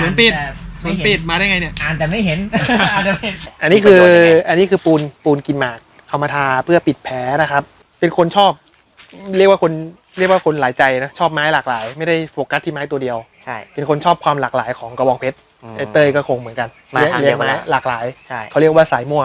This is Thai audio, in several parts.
สวนปิดแต่สไม่วนเห็นปิดมาได้ไงเนี่ย อ่านแต่ไม่เห็นอ่านแต่ไม่เห็นอันนี้คือประโยชน์ยังไงอันนี้คือปูนปูนกินหมากเอามาทาเพื่อปิดแผลนะครับ เป็นคนชอบ เรียกว่าคนเรียกว่าคนหลายใจนะชอบไม้หลากหลาย ไม่ได้โฟกัสที่ไม้ตัวเดียว ใช่ เป็นคนชอบความหลากหลายของกระบองเพชรอืมไอเต้ยก็คงเหมือนกันมาเลี้ยงทางเดีเลี้ยยงวกันไม้แล้วหลากหลายใช่ เขาเรียกว่าสายมั่ว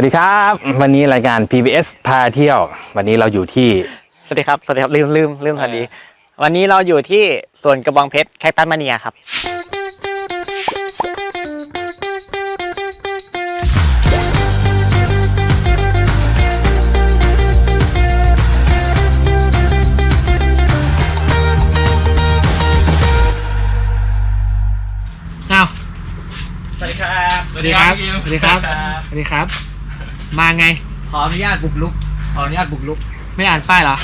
วัสดีครับ วันนี้รายการ PBS พาเที่ยว วันนี้เราอยู่ที่สวัสดีครับสวัสดีครับลืมลืมลืมพอดี วันนี้เราอยู่ที่สวนกระบองเพชรแคคตัสมาเนียครับ อ้าว สวัสดีครับ สวัสดีครับ สวัสดีครับ สวัสดีครับ มาไง ขออนุญาตบุกลุก ขออนุญาตบุกลุก ไม่อ่านป้ายเหรอ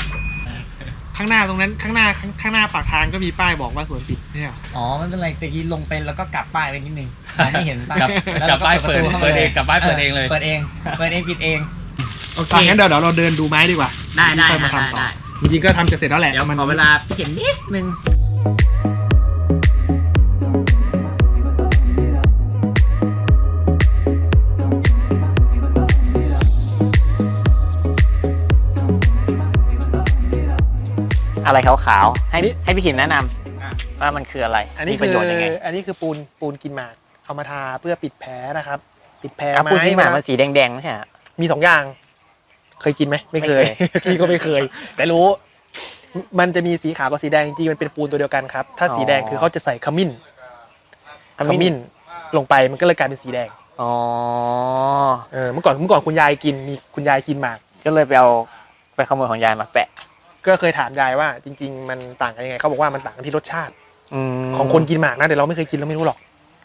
ข้างหน้าตรงนั้นข้างหน้าข้างข้างหน้าปากทางก็มีป้ายบอกว่าสวนปิดไม่ใช่เหรอ อ๋อไม่เป็นไรตะกี้ลงเป็นแล้วก็กลับป้ายไปนิดนึงมองไม่เห็นป้ายกลับแล้วกลับป้ายเปิดระตูข้มเปิดเองกลับป้ายเปิดเองเลย เปิดเองเปิดเองปิดเอง โอเคงั้นเดี๋ยวเดี๋ยวเราเดินดูไม้ดีกว่าได้ได้ค่อยมาได้ทำต่อได้ จริงๆก็ทำจะเสร็จแล้วแหละเดี๋ยวมัน ขอเวลาพี่เข็มนิดนึง อะไรขาวๆให้ให้พี่ขิมแนะนำว่ามันคืออะไรอันนี้มีปคืระอโยชน์ยังไงอันนี้คือปูนปูนกินหมากเอามาทาเพื่อปิดแผลนะครับ ปิดแผลอะไม้พูดที่หมาเวลมันสีแดงๆไม่ใช่เหรอ มีสองอย่าง เคยกินไหมไม่เคย ไม่เคย พี่ก็ไม่เคย แต่รู้ มันจะมีสีขาวกับสีแดงจริงๆมันเป็นปูนตัวเดียวกันครับ ถ้าสีแดงคือเขาจะใส่ขมิ้นขมิ้นลงไปมันก็เลยกลายเป็นสีแดงอ๋อ เออเมื่อก่อนเมื่อก่อนคุณยายกินมีคุณยายกินหมาก ก็เลยไปเอาไปขโมยของยายมาแปะ ก็เคยถามยายว่าจริง ๆ มันต่างกันยังไงเขาบอกว่ามันต่างกันที่รสชาติมของคนกินหมากนะแต่เราไม่เคยกินเราไม่รู้หรอก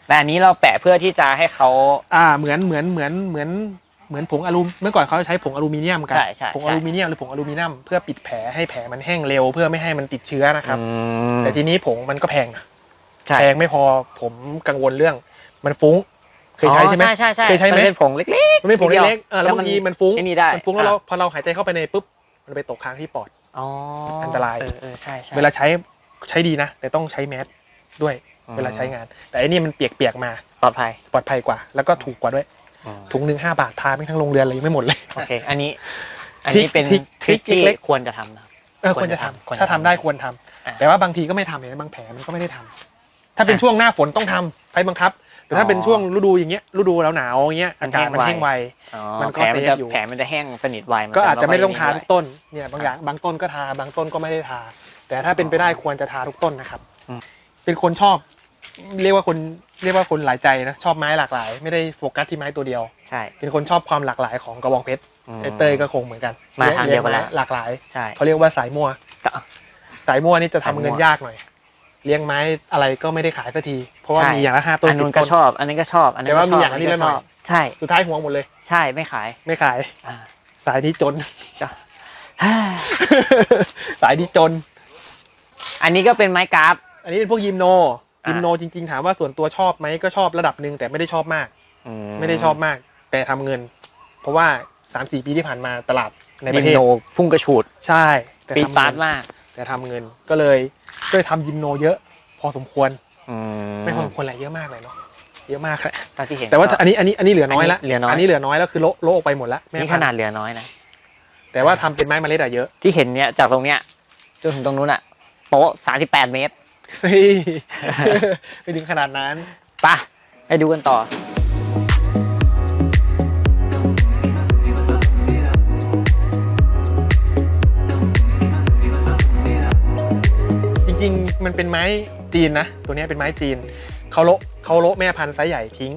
แต่อันนี้เราแปะเพื่อที่จะให้เขาอ่าเหมือนเหมือนเหมือนเหมือนเหมือนผงอลูเมื่อก่อนเขาใช้ผงอลูมิเนียมกัใช่ใช่ผงอใช่ลูมิเนียมหรือผงอลูมิเนียมเพื่อปิดแผลให้แผลมันแห้งเร็วเพื่อไม่ให้มันติดเชื้อนะครับอืมแต่ทีนี้ผงมันก็แพงนะใช่แพงไม่พอผมกังวลเรื่อง มันฟุ้งเคยใช้ใช่ไหมอ๋อใช่ใช่เคยใช้ไหมนเป็นผงเล็กมันเป็นผงนิดเดียวเล็กๆเออแล้วบางทีมันฟุ้งไอ้นี่ได้มันฟุ้งแล้วเราอะพอเราหายใจเข้าไปในปุ๊บมันไปตกค้างที่ปอดๆ อ๋ออันตราย เออเออใช่ใช่เวลาใช้ใช้ดีนะ แต่ต้องใช้แมสด้วยอืมเวลาใช้งาน แต่อันนี้มันเปียกๆมาปลอดภัยปลอดภัยกว่า แล้วก็ถูกกว่าด้วยอืมถุงหนึ่งห้าบาททาไม่ทั้งโรงเรือนเลยยังไม่หมดเลย โอเค อันนี้ อันนี้เป็นทริคทริคทริคที่เล็กควรจะทำนะเออคคววรรจะจะทำทำควรจะถ้าทำทำได้ควรทำอะแต่ว่าบางทีก็ไม่ทำอย่างบางแผลมันก็ไม่ได้ทำถ้าเป็นอะช่วงหน้าฝนต้องทำไฟบังคับ แต่ถ้าอ๋อเป็นช่วงฤดูอย่างเงี้ยฤดูหนาวๆอย่างเงี้ยมัอานกาศมันแห้แห้งงไวไวอ๋อมันก็แผลมันจะเซฟอยู่แผลมันจะแห้งสนิทไวมันก็อาจจะไม่ต้องทาค่ยทุกต้นเนี่ยบางอย่างบางต้นก็ทาบางต้นก็ไม่ได้ทา แต่ถ้าเป็นไปได้ควรจะทาทุกต้นนะครับอืมเป็นคนชอบ เรียกว่าคนเรียกว่าคนหลายใจนะชอบไม้หลากหลาย ไม่ได้โฟกัสที่ไม้ตัวเดียวใช่เป็นคนชอบความหลากหลายของกระบองเพชรอืมไอเต้ยก็คงเหมือนกันมาทางเดียวกันแล้วหลากหลายใช่เขาเรียกว่าสายมั่วก็สายมั่วนี่จะทำสายมั่วเงินยากหน่อย เลี้ยงไม้อะไรก็ไม่ได้ขายสักที เพราะว่าใช่ มีอย่างละห้าต้นอันนู้นสิบก็ต้นชอบ อันนี้ก็ชอบ อันนี้แต่ก็ว่าชมีอบอย่างอันนี้นี้ก็ละหน่ชอยอบใช่ สุดท้ายหัวหมดเลย ใช่ไม่ขายไม่ขาย อ่าสายนี้จนสายนี้จน อันนี้ก็เป็นไม้กราฟ อันนี้เป็นพวกยิมโน อะ ยิมโนจริงๆ ถามว่าส่วนตัวชอบไหมก็ชอบระดับหนึ่งแต่ไม่ได้ชอบมาก ไม่ได้ชอบมาก แต่ทำเงิน เพราะว่าสามสี่ปีที่ผ่านมาตลาดในปยิระมเทศโนพุ่งกระฉูด ใช่แต่ปีทำปาเงิดนมาก แต่ทำเงินก็เลย ก็เลยทำยิมโนเยอะ พอสมควรอืไม่พอสมควรแหละเยอะมากเลยเนาะเยอะมากแหละตอนที่เห็นแต่ว่าก็ อันนี้อันนี้อันนี้เหลือน้อยละอันนี้เหลือน้อย อันนี้เหลือน้อยแล้วคือโละโละออกไปหมดละแม่นี่พัขนนาดธุ์เหลือน้อยนะ แต่ว่าทำเป็นไม้เมล็ดอะเยอะที่เห็นเนี่ยจากตรงเนี้ยจนถึงตรงนู้นอะโต๊ะสามสิบแปดเมตรเฮ้ยไม่ถึงขนาดนั้น ไปะให้ดูกันต่อ มันเป็นไม้จีนนะ ตัวเนี้ยเป็นไม้จีนเขาโละเขาโละแม่พันธุ์ไซส์ใหญ่ทิ้ง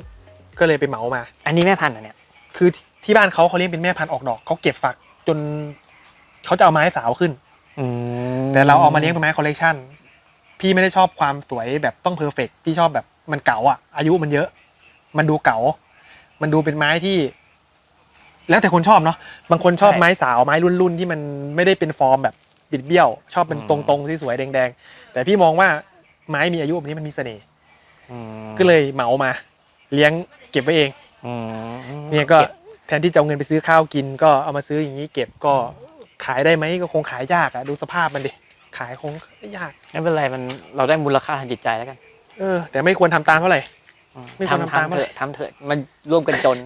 ก็เลยไปเหมามา อันนี้แม่พันธุ์เหรอเนี่ยคือที่บ้านเขาเขาเลี้ยงเป็นแม่พันธุ์ออกดอกเขาเก็บฝักจนเขาจะเอาไม้สาวขึ้นอืมแต่เราเอามาเลี้ยงเป็นไม้คอลเลกชันพี่ไม่ได้ชอบความสวยแบบต้องเพอร์เฟกพี่ชอบแบบมันเก๋าอะ อายุมันเยอะ มันดูเก๋ามันดูเป็นไม้ที่ แล้วแต่คนชอบเนาะบางคนชอบไม้สาวไม้รุ่นๆที่มันไม่ได้เป็นฟอร์มแบบบิดเบี้ยว ชอบเป็นตรงๆที่สวยแดงๆ แต่พี่มองว่าไม้มีอายุแบบนี้มันมีเสน่ห์อืมก็เลยเหมามา เลี้ยงเก็บไว้เองอืมเนี่ยก็แทนที่จะเอาเงินไปซื้อข้าวกิน ก็เอามาซื้ออย่างนี้เก็บก็ขายได้ไหมก็คงขายยากอะดูสภาพมันดิขายคงยากไม่เป็นไรมันเราได้มูลค่าทางจิตใจแล้วกัน เออ แต่ไม่ควรทำตามเท่าไหร่อืมไม่ควรทำทำตามทำเถอะทำเถอะมันร่วมกันจน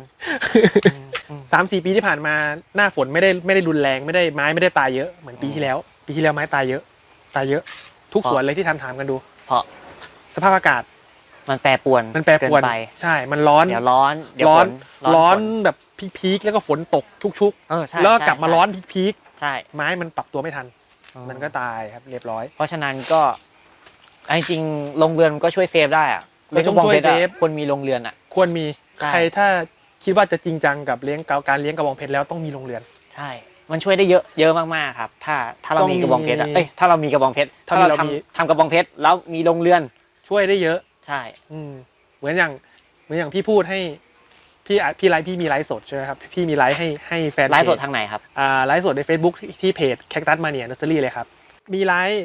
สามสี่ปีที่ผ่านมาหน้าฝนไม่ได้ไม่ได้รุนแรงไม่ได้ไม้ไม่ได้ตายเยอะเหมือนปีที่แล้ว ปีที่แล้วไม้ตายเยอะ ตายเยอะ ทุกเพราะสวนเลยที่ทำถามกันดู เพราะสภาพอากาศมันแปรปรวนมันแปรปรวนเกิไปใช่ มันร้อนเดี๋ยวร้อนเดี๋ยวร้ฝอนนร้อนฝ แบบพีคๆแล้วก็ฝนตกชุกเออใช่ๆแล้วก็ใช่กลับมาใช่ ร้อนพีคใช่ๆไม้มันปรับตัวไม่ทันอืมันก็ตายครับเรียบร้อย เพราะฉะนั้นก็ไอ้จริงๆโรงเรือนมันก็ช่วยเซฟได้อะก็ต้องช่วยลี้กระบองพชรอะเซฟ คนมีโรงเรือนอะ ควรมีใช่ ใครถ้าคิดว่าจะจริงจังกับเลี้ยงการเลี้ยงกระบองเพชรแล้วต้องมีโรงเรือน ใช่ มันช่วยได้เยอะเยอะมากๆครับ ถ้าถ้าเราต้องมีกระบองเพชรอะมีเอ้ยถ้าเรามีกระบองเพชรถ้าถ้าเราเรามีทำทำกระบองเพชรแล้วมีโรงเรือนช่วยได้เยอะ ใช่ อืมเหมือนอย่างเหมือนอย่างพี่พูดให้พี่อะพี่ไลฟ์พี่มีไลฟ์สดใช่ไหมครับพี่มีไลฟ์ให้ให้แฟนไลฟ์สดเพจทางไหนครับอ่าไลฟ์สดใน Facebook ที่ที่เพจแคคตัสมาเนียนัสเซอรี่เลยครับ มีไลฟ์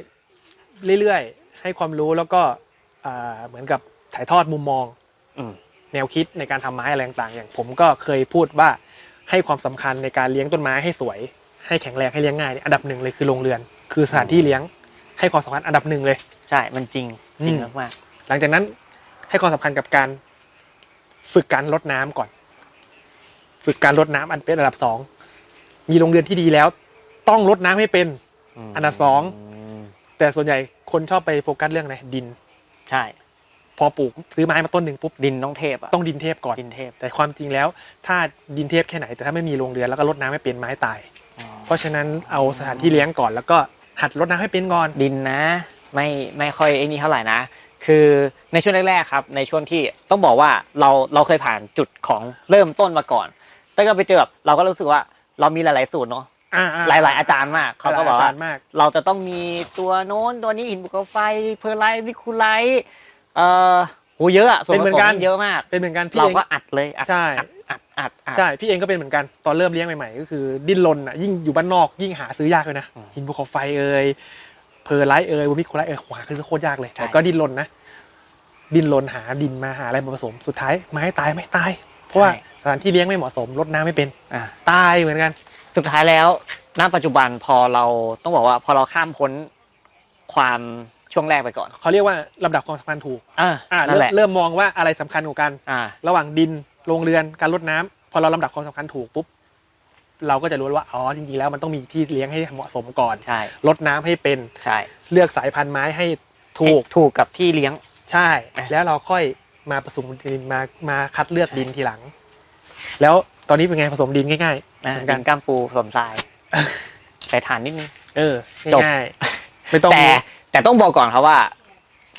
เรื่อยๆ ให้ความรู้แล้วก็อ่าเหมือนกับถ่ายทอดมุมมองอืมแนวคิดในการทำไม้อะไรต่างๆ อย่างผมก็เคยพูดว่า ให้ความสำคัญในการเลี้ยงต้นไม้ให้สวย ให้แข็งแรงให้เลี้ยงง่ายเนี่ยอันดับหนึ่งเลยคือโรงเรือน คือสถานที่เลี้ยงให้ความสำคัญอันดับหนึ่งเลย ใช่ มันจริงจริงอืมมากหลังจากนั้นให้ความสำคัญกับการ ฝึกการรดน้ำก่อน ฝึกการรดน้ำอันเป็นอันดับสองมีโรงเรือนที่ดีแล้ว ต้องรดน้ำให้เป็นๆอันดับสองมแต่ส่วนใหญ่คนชอบไปโฟกัสเรื่องอะไรดิน ใช่ พอปลูกซื้อไม้มาต้นหนึ่งปุ๊บดินต้องเทพอะต้องดินเทพก่อนดินเทพแต่ความจริงแล้ว ถ้าดินเทพแค่ไหนแต่ถ้าไม่มีโรงเรือนแล้วก็รดน้ำไม่เป็นไม้ตายอ๋อเพราะฉะนั้นเอาสถานที่เลี้ยงก่อน แล้วก็หัดรดน้ำให้เป็นก่อน ดินนะ ไม่ไม่ค่อยไอ้นี่เท่าไหร่นะ คือในช่วงแรกๆครับในช่วงที่ต้องบอกว่าเราเราเคยผ่านจุดของเริ่มต้นมาก่อน แต่ก็ไปเจอแบบเราก็รู้สึกว่าเรามีหลายๆสูตรเนาะอ่าหลาย ๆ อาจารย์มากเขาก็บอกว่าจรย์มาก เราจะต้องมีตัวโน้นตัวนี้หินภูเขาไฟเพอร์ไลท์วิคูไลท์ เอ่อโหเยอะอะส่วนเป็นผเหมือสนกัน มเยอะมาก เป็นเหมือนกันพี่เราเอง ก็อัดเลยอัดใช่อัดอัดอัด ใช่พี่เองก็เป็นเหมือนกันตอนเริ่มเลี้ยงใหม่ๆ ก็คือดิ้นรนอะยิ่งอยู่บ้านนอกยิ่งหาซื้อยากเลยนะอืมหินภูเขาไฟเอ่ยเพอร์ไลท์เอ่ยวูมิโคไลท์เอ่ยขวาคือโคตรยากเลยใช่ แต่ก็ดิ้นรนนะดิ้นรนหาดินมาหาอะไรมาผสมสุดท้ายไม้ตายไม่ตาย เพราะว่าสถานที่เลี้ยงไม่เหมาะสมรดน้ำไม่เป็นอะตายเหมือนกัน สุดท้ายแล้วณปัจจุบันพอเราต้องบอกว่าพอเราข้ามพ้นความ ช่วงแรกไปก่อน เขาเรียกว่าลำดับความสำคัญถูกอ่าอ่านั่นเริ่มแหละเริ่มมองว่าอะไรสำคัญกว่ากันอ่า ระหว่างดินโรงเรือนการรดน้ำพอเราลำดับความสำคัญถูกปุ๊บเราก็จะรู้ว่าอ๋อจริงๆแล้วมันต้องมีที่เลี้ยงให้เหมาะสมก่อนใช่รดน้ำให้เป็นใช่เลือกสายพันธุ์ไม้ให้ถูกถูกกับที่เลี้ยงใช่อะแล้วเราค่อยมาผสมดินมามาคัดเลือกดินทีหลัง แล้วตอนนี้เป็นไงผสมดินง่ายๆนะเหมือนดิกันนก้ามปูผสมทรายใส่ฐานนิดนึงเออจบง่ายๆไม่ต้องแต่ แต่ต้องบอกก่อนครับว่า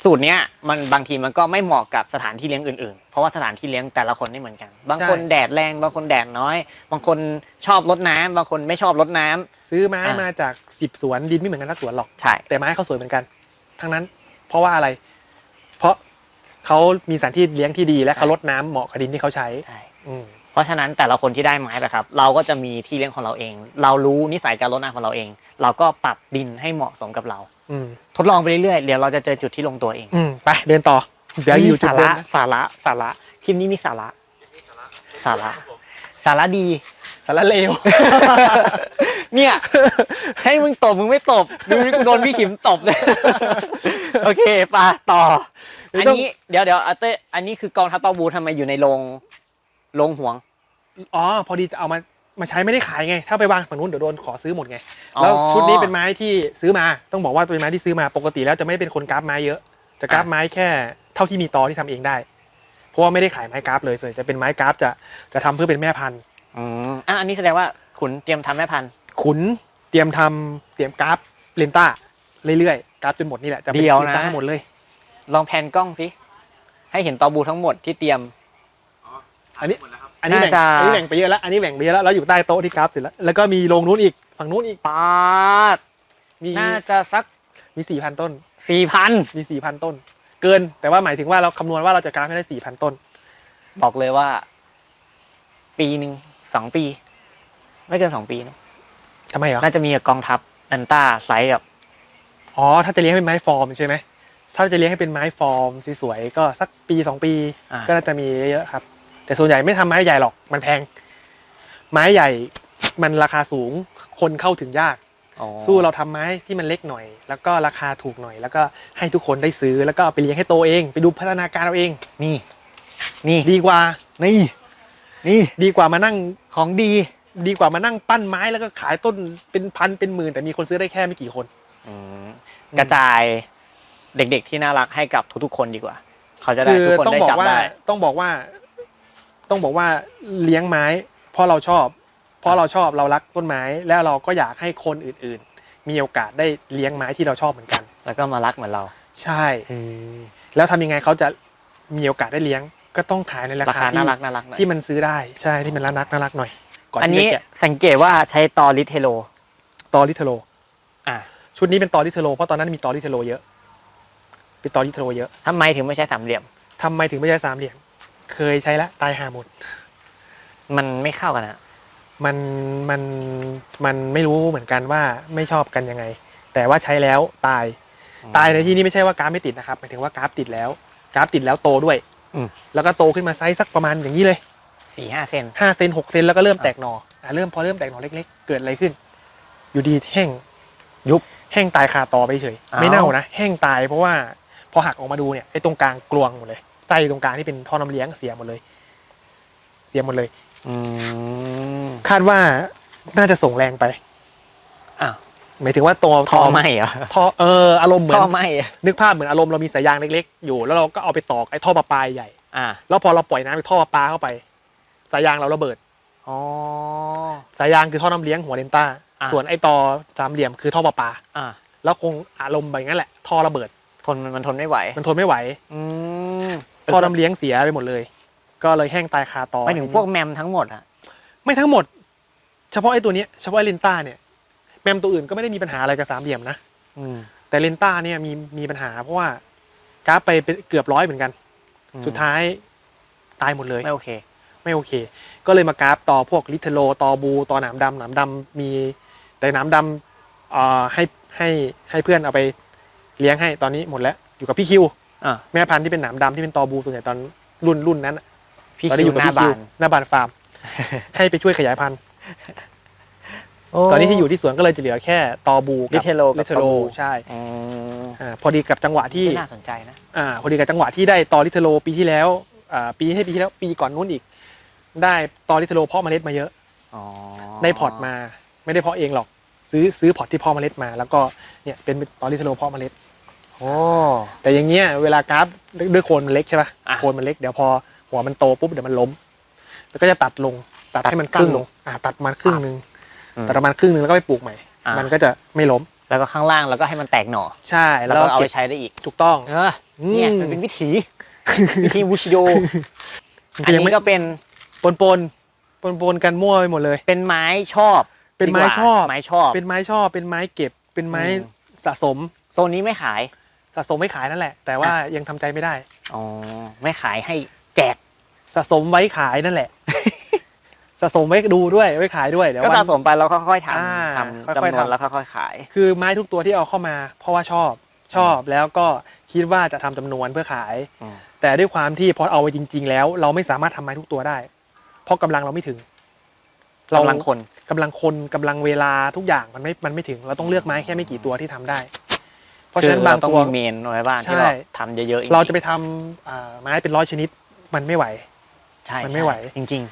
สูตรเนี้ยมันบางทีมันก็ไม่เหมาะกับสถานที่เลี้ยงอื่นๆ เพราะว่าสถานที่เลี้ยงแต่ละคนไม่เหมือนกัน บางคนแดดแรง บางคนแดดน้อย บางคนชอบรดน้ำบางคนไม่ชอบรดน้ำ ซื้อไม้อะ มาจากสิบสวนดินไม่เหมือนกันทั้งสวนหรอก ใช่ แต่ไม้เขาสวยเหมือนกัน ทั้งนั้น เพราะว่าอะไร เพราะเขามีสถานที่เลี้ยงที่ดีและเขารดน้ำเหมาะกับดินที่เขาใช้ ใช่ อืม เพราะฉะนั้นแต่ละคนที่ได้ไม้ไปครับ เราก็จะมีที่เลี้ยงของเราเอง เรารู้นิสัยการรดน้ำของเราเอง เราก็ปรับดินให้เหมาะสมกับเรา อืมทดลองไปเรื่อยๆเดี๋ยวเราจะเจอจุดที่ลงตัวเองอืมไปเดินต่อ เดี๋ยวอยู่จุดสาเดิระมนะสาระสาระคลิปนี้มีสาระ สาระ สาระดี สารเลว เนี่ย ให้มึงตบมึงไม่ตบดูนี่กูโดนพี่ขิมตบเลย โอเคไปต่อเดี๋ยวอันต้องนี้เดี๋ยวเดี๋ยวอาเต้อันนี้คือกองทัพเปาบูทำไมอยู่ในโรงโรงห่วง อ๋อ พอดีจะเอามา มาใช้ไม่ได้ขายไง ถ้าไปวางฝั่งนู้นเดี๋ยวโดนขอซื้อหมดไงอ๋อแล้วชุดนี้เป็นไม้ที่ซื้อมา ต้องบอกว่าเป็นไม้ที่ซื้อมาปกติแล้วจะไม่เป็นคนกราฟไม้เยอะ จะกราฟไม้แค่เท่าที่มีตอที่ทำเองได้ เพราะว่าไม่ได้ขายไม้กราฟเลยส่วนใหญ่จะเป็นไม้กราฟจะจะทำเพื่อเป็นแม่พันธุ์ อืมอะอันนี้แสดงว่าขุนเตรียมทำแม่พันธุ์ ขุนเตรียมทำเตรียมกราฟเลนต้าเรื่อยๆกราฟจนหมดนี่แหละจะเป็นเดี๋ยวเลนต้านะทั้งหมดเลย ลองแพนกล้องสิให้เห็นตอบูทั้งหมดที่เตรียม อันนี้ อันนี้แบ่งน่าจะ อันนี้แบ่งไปเยอะแล้วอันนี้แบ่งไปเยอะแล้วแล้วอยู่ใต้โต๊ะที่กราฟเสร็จแล้วแล้วก็มีโรงนู้นอีกฝั่งนู้นอีกปาดมีน่าจะสักมีสี่พันต้น สี่พันมีสี่พันต้น เกินแต่ว่าหมายถึงว่าเราคำนวณว่าเราจะกราฟให้ได้สี่พันต้น บอกเลยว่า ปีหนึ่งสองปี ไม่เกินสองปีนะทำไมเหรอ น่าจะมีกับกองทัพอันต้าไซส์กับอ๋อ ถ้าจะเลี้ยงเป็นไม้ฟอร์มใช่ไหม ถ้าจะเลี้ยงให้เป็นไม้ฟอร์มสวยๆก็สักปีสองปี อ่าก็น่าจะมีเยอะๆครับ แต่ส่วนใหญ่ไม่ทำไม้ใหญ่หรอกมันแพง ไม้ใหญ่มันราคาสูงคนเข้าถึงยากอ๋อสู้เราทำไม้ที่มันเล็กหน่อย แล้วก็ราคาถูกหน่อย แล้วก็ให้ทุกคนได้ซื้อแล้วก็เอาไปเลี้ยงให้โตเอง ไปดูพัฒนาการเอาเอง นี่ นี่ดีกว่านี่นี่ดีกว่ามานั่งของดี ดีกว่ามานั่งปั้นไม้แล้วก็ขายต้นเป็นพันเป็นหมื่นแต่มีคนซื้อได้แค่ไม่กี่คนอืมกระจายเด็กๆที่น่ารักให้กับทุกๆคนดีกว่า เขาจะได้คือทุกคนต้องได้บอกจับว่าได้ต้องบอกว่า ต้องบอกว่าเลี้ยงไม้ เพราะเราชอบ เพราะเราชอบเรารักต้นไม้ แล้วเราก็อยากให้คนอื่นๆ มีโอกาสได้เลี้ยงไม้ที่เราชอบเหมือนกัน แล้วก็มารักเหมือนเรา ใช่ แล้วทำยังไงเขาจะมีโอกาสได้เลี้ยง ก็ต้องขายในราราคาคาที่น่ารักน่ารักหน่อยที่มันซื้อได้ใช่ที่มันน่ารักน่ารักหน่อยก่อนอันที่นี้จะแกะสังเกตว่าใช้ตอริเทโลตอริเทโลอ่าชุดนี้เป็นตอริเทโลเพราะตอนนั้นมีตอริเทโลเยอะเป็นตอริเทโลเยอะทำไมถึงไม่ใช้สามเหลี่ยมทำไมถึงไม่ใช้สามเหลี่ยม เคยใช้แล้วตายหาหมด มันไม่เข้ากันอะมันมันมันไม่รู้เหมือนกันว่าไม่ชอบกันยังไง แต่ว่าใช้แล้วตาย ตายในที่นี้ไม่ใช่ว่ากราฟไม่ติดนะครับหมายถึงว่ากราฟติดแล้ว กราฟติดแล้วโตด้วยอืม แล้วก็โตขึ้นมาไซส์สักประมาณอย่างนี้เลยสี่ห้าเซนห้าเซนหกเซนแล้วก็เริ่มแตกหนออะเริ่มพอเริ่มแตกหนอเล็ก ๆ เกิดอะไรขึ้น อยู่ดีแห้ง ยุบ แห้งตายคาตอไปเฉย อ้าว ไม่เน่านะแห้งตายเพราะว่าพอหักออกมาดูเนี่ยไอ้ตรงกลางกลวงหมดเลย ไส้ตรงกลางที่เป็นท่อน้ำเลี้ยงเสียหมดเลย เสียหมดเลย อืมคาดว่าน่าจะส่งแรงไปอ้าวหมายถึงว่าตัวท่อไหมเหรอท่อเอออารมณ์เหมือนท่อไหมอะนึกภาพเหมือนอารมณ์เรามีสายยางเล็กๆ อยู่ แล้วเราก็เอาไปตอกไอ้ท่อประปาใหญ่อ่าแล้วพอเราปล่อยน้ำไปท่อประปาเข้าไป สายยางเราระเบิดอ๋อสายยางคือท่อน้ำเลี้ยงหัวเลนต้าอะส่วนไอ้ตอสามเหลี่ยมคือท่อประปาอ่าแล้วคงอารมณ์แบบนั้นแหละ ท่อระเบิด ทนมันมันทนไม่ไหว มันทนไม่ไหว อืม ท่อน้ำเลี้ยงเสียไปหมดเลย ก็เลยแห้งตายคาตอไปถึงพวกแมมทั้งหมดอะไม่ทั้งหมด เฉพาะไอ้ตัวเนี้ยเฉพาะไอ้เลนต้าเนี่ยแมมตัวอื่นก็ไม่ได้มีปัญหาอะไรกับสามเหลี่ยมนะอืม แต่เลนต้าเนี่ยมีมีปัญหาเพราะว่ากราฟไปเป็นเกือบร้อยเหมือนกัน อืม สุดท้ายตายหมดเลย ไม่โอเค ไม่โอเค ก็เลยมากราฟต่อพวกลิเทโลต่อบูต่อหนามดำหนามดำมีแต่หนามดำเอ่อให้ให้ให้เพื่อนเอาไปเลี้ยงให้ตอนนี้หมดแล้ว อยู่กับพี่คิว อะ แม่พันธุ์ที่เป็นหนามดำที่เป็นตอบูส่วนใหญ่ตอนรุ่นรุ่นนั้นน่ะพี่ตอนคินี้วอยู่หกับน้าพี่คิบาวนหน้าบานฟาร์ม ให้ไปช่วยขยายพันธุ์ ตอนนี้ที่อยู่ที่สวนก็เลยจะเหลือแค่ตอบูลิเทโลกับลิเทโลตอบู ใช่อืมอ่าพอดีกับจังหวะที่ น่าสนใจนะ อ่าพอดีกับจังหวะที่ได้ตอริเทโลปีที่แล้วอ่าปีให้ปีที่แล้วปีก่อนนู้นอีก ได้ตอริเทโลเพาะเมล็ดมาเยอะ อ๋อได้พอร์ตมา ไม่ได้เพาะเองหรอก ซื้อซื้อพอร์ตที่เพาะเมล็ดมา แล้วก็เนี่ยเป็นตอริเทโลเพาะเมล็ด โอ้แต่อย่างเงี้ยเวลากราฟด้วยโคนมันเล็กใช่ปะอะ โคนมันเล็กเดี๋ยวพอหัวมันโตปุ๊บเดี๋ยวมันล้ม แล้วก็จะตัดลงตัดตัดให้มันครึ่งสั้นลลงงอ่าตัดมันครึ่งหนึ่งอืมตัดประมาณครึ่งหนึ่งแล้วก็ไปปลูกใหม่ อะมันก็จะไม่ล้มแล้วก็ข้างล่างแล้วก็ให้มันแตกหน่อ ใช่แล้แล้ววก็เอาเก็ไปบใช้ได้อีก ถูกต้อง เออเนี่ยอืม มันเป็นวิถี วิธีบูชิโดมันอันก็ยังนี้ไม่ก็เป็นปนปนปนปนๆกันมั่วไปหมดเลย เป็นไม้ชอบเป็นไม้ดีกว่าชอบ ไม้ชอบ เป็นไม้ชอบเป็นไม้เก็บเป็นไม้อืม สะสม โซนนี้ไม่ขาย สะสมไม่ขายนั่นแหละ แต่ว่ายังทำใจไม่ได้อ๋อไม่ขายให้แจกสะสมไว้ขายนั่นแหละ สะสมไว้ดูด้วยไว้ขายด้วยเดี๋ยวก็วันสะสมไปแล้วค่อยๆทอ่าำทำค่อยจำๆนวนทำแล้วค่อยๆขาย คือไม้ทุกตัวที่เอาเข้ามา เพราะว่าชอบชอบแล้วก็คิดว่าจะทำจำนวนเพื่อขายอืมแต่ด้วยความที่พอเอาไปจริง ๆ แล้ว เราไม่สามารถทำไม้ทุกตัวได้ เพราะกำลังเราไม่ถึงกำลังคนกำลังคนกำลังเวลาทุกอย่างมันไม่มันไม่ถึง เราต้องเลือกไม้แค่ไม่กี่ตัวที่ทำได้ เพราะฉะนั้นคือบางต้องตัว มีเมนไว้บ้างใช่ที่เราทำเยอะๆอย่งนี้เราจะไปทำอ่าไม้เป็นร้อยชนิดมันไม่ไหว ใช่มันไม่ไหว จริง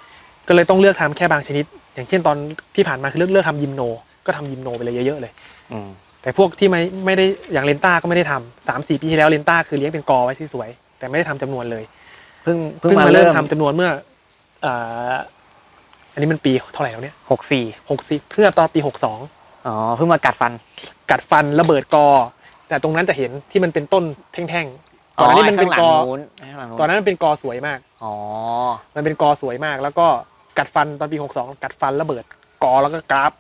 ก็เลยต้องเลือกทำแค่บางชนิด อย่างเช่นตอนที่ผ่านมาคือเลือกเลือกทำยิมโน ก็ทำยิมโนไปเลยเยอะๆเลย ๆ อืมแต่พวกที่ไม่ไม่ได้อย่างเลนต้าก็ไม่ได้ทำสามสี่ปีที่แล้วเลนต้าคือเลี้ยงเป็นกอไว้ที่สวย แต่ไม่ได้ทำจำนวนเลยเพิ่งเพิ่เพิ่งงมามาเริ่เริ่มมทำจำนวนเมื่อเอ่ออันนี้มันปีเท่าไหร่แล้วเนี่ยหกสี่หกสิบเพื่อตอนปีหกสองอ๋อเพิ่งมากัดฟัน กัดฟันระเบิดกอ แต่ตรงนั้นจะเห็นที่มันเป็นต้นแท่งๆก่อนหน้านี้มันเป็นข้างหลักงอนู้นข้างหลังนู้นก่อนหนานั้นมันเป็นกอสวยมาก อ๋อ มันเป็นกอสวยมาก แล้วก็กัดฟันตอนปีหกสองกัดฟันระเบิดกอแล้วก็กราฟ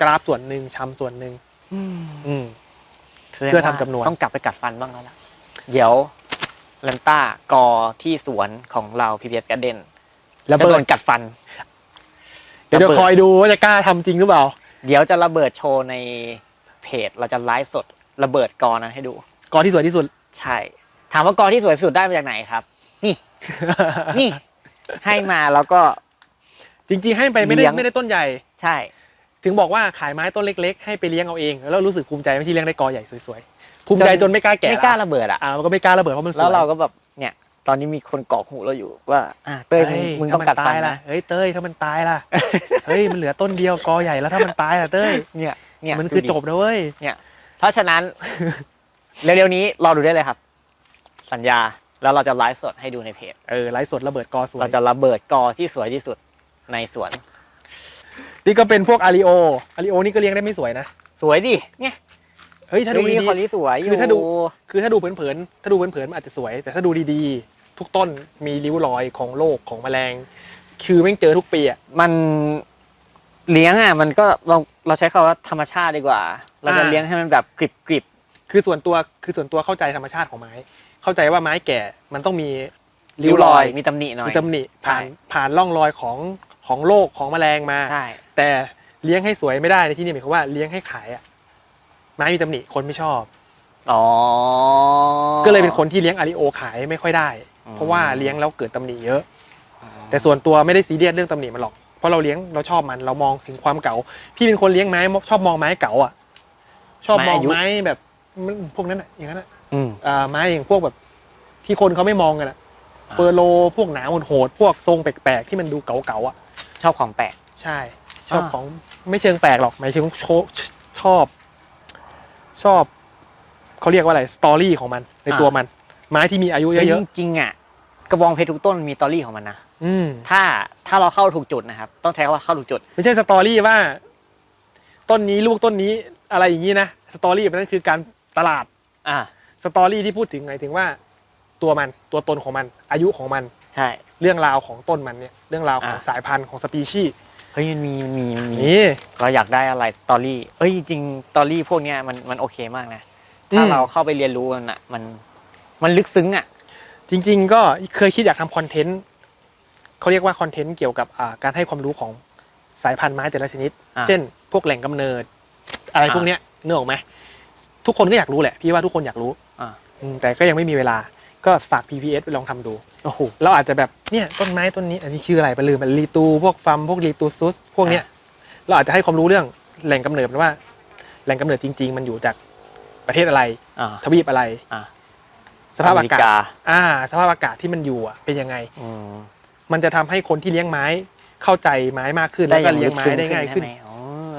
กราฟส่วนหนึ่งชำส่วนหนึ่งอืมแสดงเพื่อว่าทำจำนวนต้องกลับไปกัดฟันบ้างแล้วล่ะเดี๋ยวแลนต้ากอที่สวนของเราพีพีเอสการ์เดนระจะเบิโดดนกัดฟัน เดี๋ยวระเบิดคอยดูว่าจะกล้าทำจริงหรือเปล่า เดี๋ยวจะระเบิดโชว์ในเพจเราจะไลฟ์สด ระเบิดกอนั้นให้ดู กอที่สวยที่สุด ใช่ ถามว่ากอที่สวยสุดได้มาจากไหนครับ นี่ นี่ ให้มาแล้วก็ จริงๆ ให้ไปไม่ได้เลี้ยง ไม่ได้ต้นใหญ่ ใช่ ถึงบอกว่าขายไม้ต้นเล็ก ๆ ให้ไปเลี้ยงเอาเอง แล้วรู้สึกภูมิใจไหมที่เลี้ยงได้กอใหญ่สวยๆ ภูมิใจจนไม่กล้าแกะไม่กล้าระเบิดอะ อ่ามันก็ไม่กล้าระเบิดเพราะมันสวยแล้วเราก็แบบ เนี่ย ตอนนี้มีคนเกาะหูเราอยู่ว่า อะเต้ยมึงฮ้มึงต้องกัดถ้าฟัมันนตายล่ะนะ เฮ้ยเต้ยถ้ามันตายล่ะ เฮ้ยมันเหลือต้นเดียวกอใหญ่แล้วถ้ามันตายล่ะเต้ยเนี่ย เนี่ยมันคือดูดิจบนะเว้ย เพราะฉะนั้น เร็วๆนี้รอดูได้เลยครับ สัญญาแล้วเราจะไลฟ์สดให้ดูในเพจ เออไลฟ์สดระเบิดกอสวยเราจะระเบิดกอที่สวยที่สุดในสวน นี่ก็เป็นพวกอาริโออาริโอนี่ก็เลี้ยงได้ไม่สวยนะสวยดิเนี่ยเฮ้ยถ้าดูเฮ้ยดีคนนี้สวยอยู่คือถ้าดูๆคือถ้าดูเผินๆ ถ้าดูเผินๆมันอาจจะสวย แต่ถ้าดูดีๆ ทุกต้นมีริ้วรอยของโรคของแมลง คือแม่งเจอทุกปีอะ มันเลี้ยงอะ มันก็เราเราใช้คำว่าธรรมชาติดีกว่า เราจะอ่า เลี้ยงให้มันแบบกริบกริบคือส่วนตัวคือส่วนตัวเข้าใจธรรมชาติของไม้ เข้าใจว่าไม้แก่มันต้องมีริ้วรอยมีตำหนิหน่อย มีตำหนิผ่านใช่ ผ่านร่องรอยของของโรคของแมลงมา ใช่ แต่เลี้ยงให้สวยไม่ได้ในที่นี่หมายความว่าเลี้ยงให้ขายอะไม้มีตำหนิคนไม่ชอบ อ๋อ ก็เลยเป็นคนที่เลี้ยงอาริโอขายไม่ค่อยได้ อืม เพราะว่าเลี้ยงแล้วเกิดตำหนิเยอะ แต่ส่วนตัวไม่ได้ซีเรียสเรื่องตำหนิมันหรอกเพราะเราเลี้ยงเราชอบมันเรามองถึงความเก่า พี่เป็นคนเลี้ยงไม้ชอบมองไม้เก่าอะ ชอบมองไม้แบบมันพวกนั้นอะอย่างนั้นอะอืมอ่าไม้อย่างพวกแบบ ที่คนเขาไม่มองกันอะเฟอร์โลพวกหนาโหดๆพวกทรงแปลกๆที่มันดูเก่าๆอะ ชอบของแปลกใช่ ชอบอ่าของไม่เชิงแปลกหรอกหมายถึงโชชอบ ชอบเขาเรียกว่าอะไรสตอรี่ของมัน ในตัวมัน ไม้ที่มีอายุเยเยอะอะจริงๆอะกระบองเพชรทุกต้นมีตอรี่ของมันนะๆอืมถ้าถ้าเราเข้าถูกจุดนะครับ ต้องใช้คำว่าเข้าถูกจุด ไม่ใช่สตอรี่ว่า ต้นนี้ลูกต้นนี้ อะไรอย่างนี้นะสตอรี่แบบนั้นคือการตลาดอ่าสตอรี่ที่พูดถึงหมายถึงว่า ตัวมันตัวตนของมัน อายุของมัน ใช่ เรื่องราวของต้นมันเนี่ยเรื่องราวของอ่า สายพันธุ์ของสปีชีส์เฮ้ยมันมีมันมีมันมีนี่เราอยากได้อะไรตอรี่เอ้ยจริงๆตอรี่พวกเนี้ยมันมันโอเคมากนะอืมถ้าเราเข้าไปเรียนรู้มันอะมันมันลึกซึ้งอะ จริง ๆ ก็เคยคิดอยากทำคอนเทนต์เขาเรียกว่าคอนเทนต์เกี่ยวกับอ่าการให้ความรู้ของสายพันธุ์ไม้แต่ละชนิด อ่า เช่น พวกแหล่งกำเนิด อะไรอ่าพวกเนี้ยเนื้อออกไหมทุกคนก็อยากรู้แหละพี่ว่าทุกคนอยากรู้อ่า อืมแต่ก็ยังไม่มีเวลาก็ฝาก PPS ไปลองทำดู โอ้โห เราอาจจะแบบเนี่ยต้นไม้ต้นนี้อันนี้ชื่ออะไรไปลืมมันรีตูพวกฟัมพวกรีตูซุสพวกเนี้ยเราอาจจะให้ความรู้เรื่องแหล่งกำเนิดมันว่า แหล่งกำเนิดจริง ๆ มันอยู่จากประเทศอะไร อ่า ทวีปอะไร อ่าสภาพอากาศเมริอ่า สภาพอากาศที่มันอยู่อะเป็นยังไง อืม มันจะทำให้คนที่เลี้ยงไม้เข้าใจไม้มากขึ้น แล้วก็เลี้ยงไม้ได้ง่ายขึ้นใช่ไหม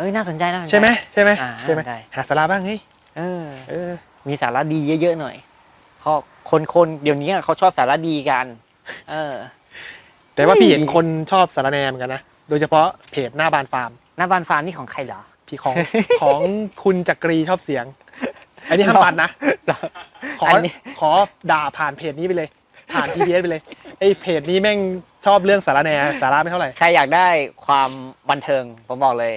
อ๋อเอ้ยน่าสนใจน่าสนใจ ใช่ไหมใช่ไหมอ่าใช่ไหมได้ หาสาระบ้างเฮ้ยเออ เออ มีสาระดีเยอะๆหน่อยเขาคนคนเดี๋ยวนี้เขาชอบสาระดีกัน เออ แต่ว่าพี่เฮ้ยเห็นคนชอบสารแนเหมอนกันนะโดยเฉพาะเพจหน้าบานฟาร์มหน้าบานฟาร์มนี่ของใครเหรอ พี่ของ ของคุณจักรีชอบเสียง อันนี้ห้ามปัดนะ ขออนนี้ ขอด่าผ่านเพจนี้ไปเลย ผ่าน TPS ไปเลยไอ้เพจนี้แม่งชอบเรื่องสารแหนสาระไม่เท่าไหร่ ใครอยากได้ความบันเทิงผมบอกเลย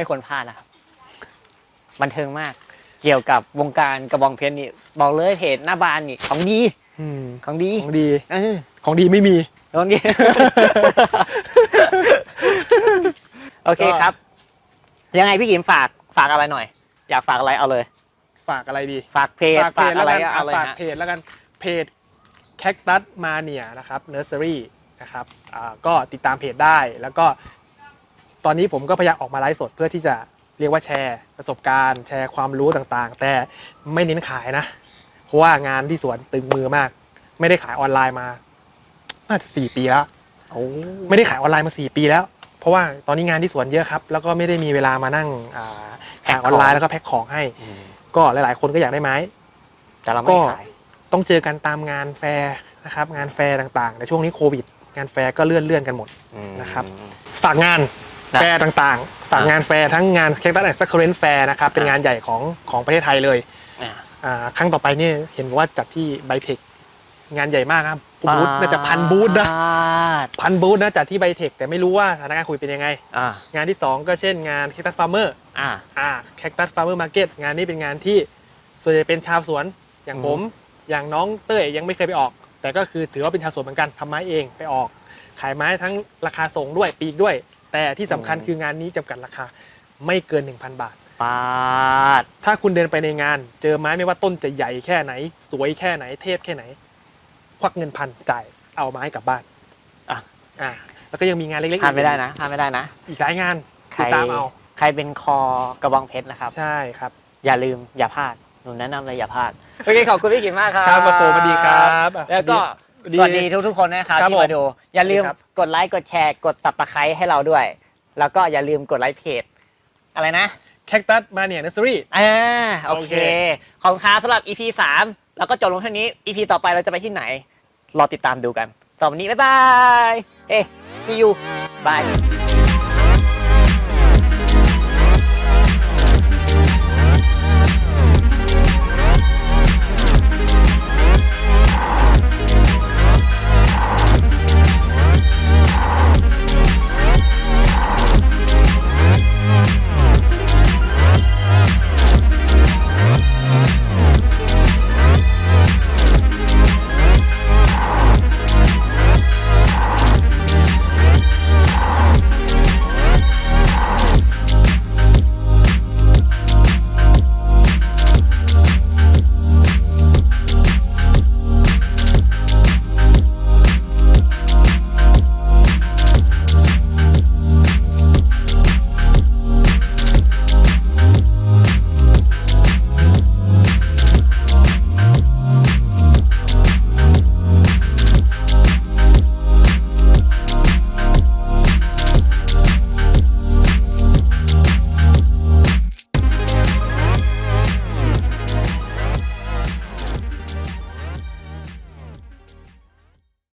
ไม่ควรพลาดนะครับ บันเทิงมาก เกี่ยวกับวงการกระบองเพชรนี่ บอกเลยเพจหน้าบานนี่ ของดี อืมของดีของดี เออของดีไม่มี ของดี โอเคครับ ยังไงพี่กิมฝากฝากอะไรหน่อย อยากฝากอะไรเอาเลย ฝากอะไรดีฝากเพจฝากแล้อะวไรกันก็เอาเลยฝากฮะ เพจแล้วกันเพจแคคตัสมาเนียนะครับเนอร์เซอรี่นะครับอ่าก็ติดตามเพจได้แล้วก็ ตอนนี้ผมก็พยายามออกมาไลฟ์สดเพื่อที่จะเรียกว่าแชร์ประสบการณ์ แชร์ความรู้ต่างๆ แต่ไม่เน้นขายนะ เพราะว่างานที่สวนตึงมือมาก ไม่ได้ขายออนไลน์มาน่าจะสี่ปีแล้วโอ้ไม่ได้ขายออนไลน์มาสี่ปีแล้ว เพราะว่าตอนนี้งานที่สวนเยอะครับ แล้วก็ไม่ได้มีเวลามานั่งอ่าขายออนไลน์แล้วก็แพ็คของให้ ก็หลาย ๆ คนก็อยากได้ไม้ แต่เราไม่ขายต้องเจอกันตามงานแฟร์นะครับ งานแฟร์ต่างๆ ในช่วงนี้โควิด งานแฟร์ก็เลื่อนเลื่อนๆกันหมดนะครับ ฝากงานนะ แฟร์ต่างๆฝากงานแฟร์ทั้งงานแคคตัสแอนด์ซัคเคอร์เรนแฟร์นะครับเป็นอ่างานใหญ่ของของประเทศไทยเลยอ่าอ่าครั้งต่อไปนี่เห็นว่าจัดที่ไบเทคงานใหญ่มากครับบูธน่าจะพันบูธนะอ่าพันบูธนะจัดที่ไบเทคแต่ไม่รู้ว่าสถานการณ์คุยเป็นยังไงอ่างานที่สองก็เช่นงานแคคตัสฟาร์มเมอร์อ่าอ่าแคคตัสฟาร์มเมอร์มาร์เก็ตงานนี้เป็นงานที่ส่วนใหญ่เป็นชาวสวนอย่างอืมผมอย่างน้องเต้ยยังไม่เคยไปออก แต่ก็คือถือว่าเป็นชาวสวนเหมือนกันทำไม้เองไปออก ขายไม้ทั้งราคาส่งด้วยปีกด้วย แต่ที่สำคัญคืองานนี้จำกัดราคาไม่เกิน 1,000 บาท ปาด ถ้าคุณเดินไปในงาน เจอไม้ไม่ว่าต้นจะใหญ่แค่ไหน สวยแค่ไหนเทพแค่ไหน ควักเงินพันจ่ายเอาไม้กลับบ้านอะ อ่า แล้วก็ยังมีงานเล็กๆพลาดไม่ได้นะพลาดไม่ได้นะ อีกหลายงานใครติดตามเอาใครเป็นคอกระบองเพชรนะครับ ใช่ครับ อย่าลืมอย่าพลาดหนูแนะนำเลยอย่าพลาดโอเคขอบคุณพี่กินมากครับครับมาโปสวัสดีครับอะแล้วก็ สสวัวัสสดีดีทุกๆคนนะครับครับที่มาดู อย่าลืมสวัสดีครับ กดไลค์กดแชร์กด subscribe ให้เราด้วย แล้วก็อย่าลืมกดไลค์เพจอะไรนะแคคตัสมาเนี่ยนัสซอรี่ อ่าโอโอเค เค ขอบคุณครับสำหรับ EP 3 แล้วก็จบลงเท่านี้ EP ต่อไปเราจะไปที่ไหน รอติดตามดูกันสำหรับวันนี้ บ๊ายบาย เอ้ see you bye